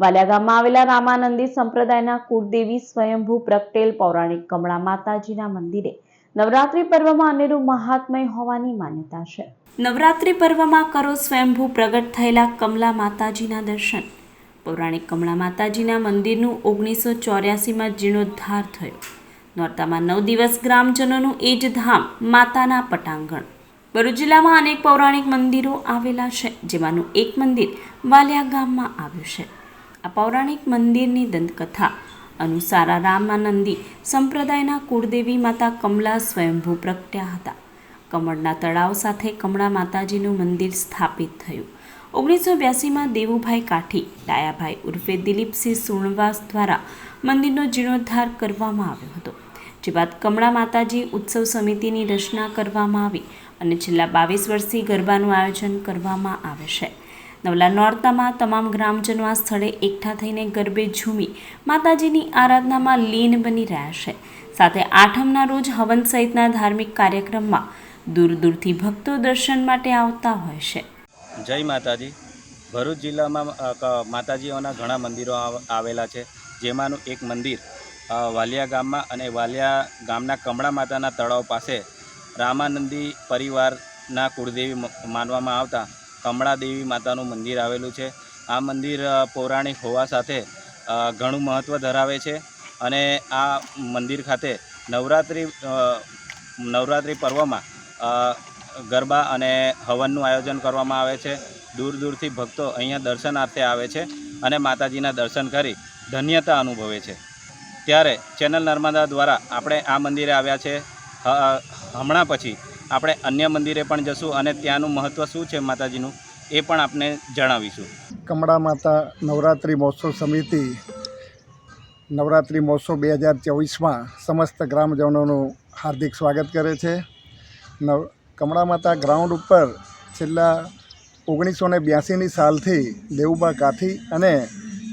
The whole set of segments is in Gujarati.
વાલિયા ગામમાં આવેલા રામાનંદી સંપ્રદાયના કુળદેવી સ્વયંભૂ પ્રગટેલ પૌરાણિક કમળા માતાજીના મંદિરે નવરાત્રિ પર્વમાં અનેરું મહાત્મય હોવાની માન્યતા છે. નવરાત્રિ પર્વમાં કરો સ્વયંભૂ પ્રગટ થયેલા કમલા માતાજીના દર્શન. પૌરાણિક કમળા માતાજીના મંદિરનું ઓગણીસો ચોર્યાસીમાં જીર્ણોદ્ધાર થયો. નોરતામાં નવ દિવસ ગ્રામજનોનું એ જ ધામ માતાના પટાંગણ. ભરૂચ જિલ્લામાં અનેક પૌરાણિક મંદિરો આવેલા છે, જેમાંનું એક મંદિર વાલિયા ગામમાં આવ્યું છે. આ પૌરાણિક મંદિરની દંતકથા અનુસાર રામાનંદી સંપ્રદાયના કુળદેવી માતા કમલા સ્વયંભૂ પ્રગટ્યા હતા. કમળના તળાવ સાથે કમળા માતાજીનું મંદિર સ્થાપિત થયું. ઓગણીસો બ્યાસીમાં દેવુભાઈ કાઠી, ડાયાભાઈ ઉર્ફે દિલીપસિંહ સુણવાસ દ્વારા મંદિરનો જીર્ણોદ્ધાર કરવામાં આવ્યો હતો, જે બાદ કમળા માતાજી ઉત્સવ સમિતિની રચના કરવામાં આવી અને છેલ્લા બાવીસ વર્ષથી ગરબાનું આયોજન કરવામાં આવે છે. નવલા નોરતામાં તમામ ગ્રામજનો આ સ્થળે એકઠા થઈને ગરબે ઝૂમી માતાજીની આરાધનામાં લીન બની રહ્યા છે. સાથે આઠમના રોજ હવન સહિતના ધાર્મિક કાર્યક્રમમાં દૂર દૂરથી ભક્તો દર્શન માટે આવતા હોય છે. જય માતાજી. ભરૂચ જિલ્લામાં માતાજીઓના ઘણા મંદિરો આવેલા છે. જેમાંનું એક મંદિર વાલિયા ગામમાં અને વાલિયા ગામના કમળા માતાના તળાવ પાસે રામાનંદી પરિવારના કુળદેવી માનવામાં આવતા કમળા દેવી માતાનું મંદિર આવેલું છે. આ મંદિર પૌરાણિક હોવા સાથે ઘણું મહત્ત્વ ધરાવે છે અને આ મંદિર ખાતે નવરાત્રિ નવરાત્રિ પર્વમાં ગરબા અને હવનનું આયોજન કરવામાં આવે છે. દૂર દૂરથી ભક્તો અહીંયા દર્શનાર્થે આવે છે અને માતાજીના દર્શન કરી ધન્યતા અનુભવે છે. ત્યારે ચેનલ નર્મદા દ્વારા આપણે આ મંદિરે આવ્યા છે. હમણાં પછી આપણે અન્ય મંદિરે પણ જશું અને ત્યાંનું મહત્ત્વ શું છે માતાજીનું એ પણ આપને જણાવીશું. કમળા માતા નવરાત્રિ મહોત્સવ સમિતિ નવરાત્રિ મહોત્સવ બે હજાર ચોવીસમાં સમસ્ત ગ્રામજનોનું હાર્દિક સ્વાગત કરે છે. નવ કમળા માતા ગ્રાઉન્ડ ઉપર છેલ્લા ઓગણીસો ને બ્યાસીની સાલથી દેવુબા કાઠી અને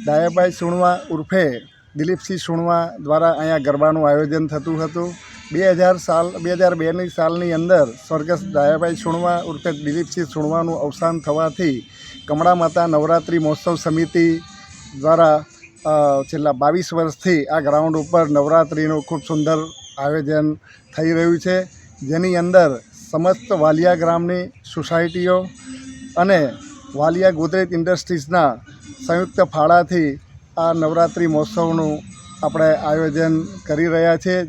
ડાયાભાઈ સુણવા ઉર્ફે દિલીપસિંહ સુણવા દ્વારા અહીંયા ગરબાનું આયોજન થતું હતું. બે હજાર સાલ, બે હજાર બેની સાલની અંદર સ્વર્ગસ્થ ડાયાભાઈ સુણવા ઉર્ફે દિલીપસિંહ સુણવાનું અવસાન થવાથી કમળા માતા નવરાત્રિ મહોત્સવ સમિતિ દ્વારા છેલ્લા બાવીસ વર્ષથી આ ગ્રાઉન્ડ ઉપર નવરાત્રિનું ખૂબ સુંદર આયોજન થઈ રહ્યું છે. જેની અંદર સમસ્ત વાલિયા ગ્રામની સોસાયટીઓ અને વાલિયા ગોદરેજ ઇન્ડસ્ટ્રીઝના સંયુક્ત ફાળાથી આ નવરાત્રિ મહોત્સવનું આપણે આયોજન કરી રહ્યા છીએ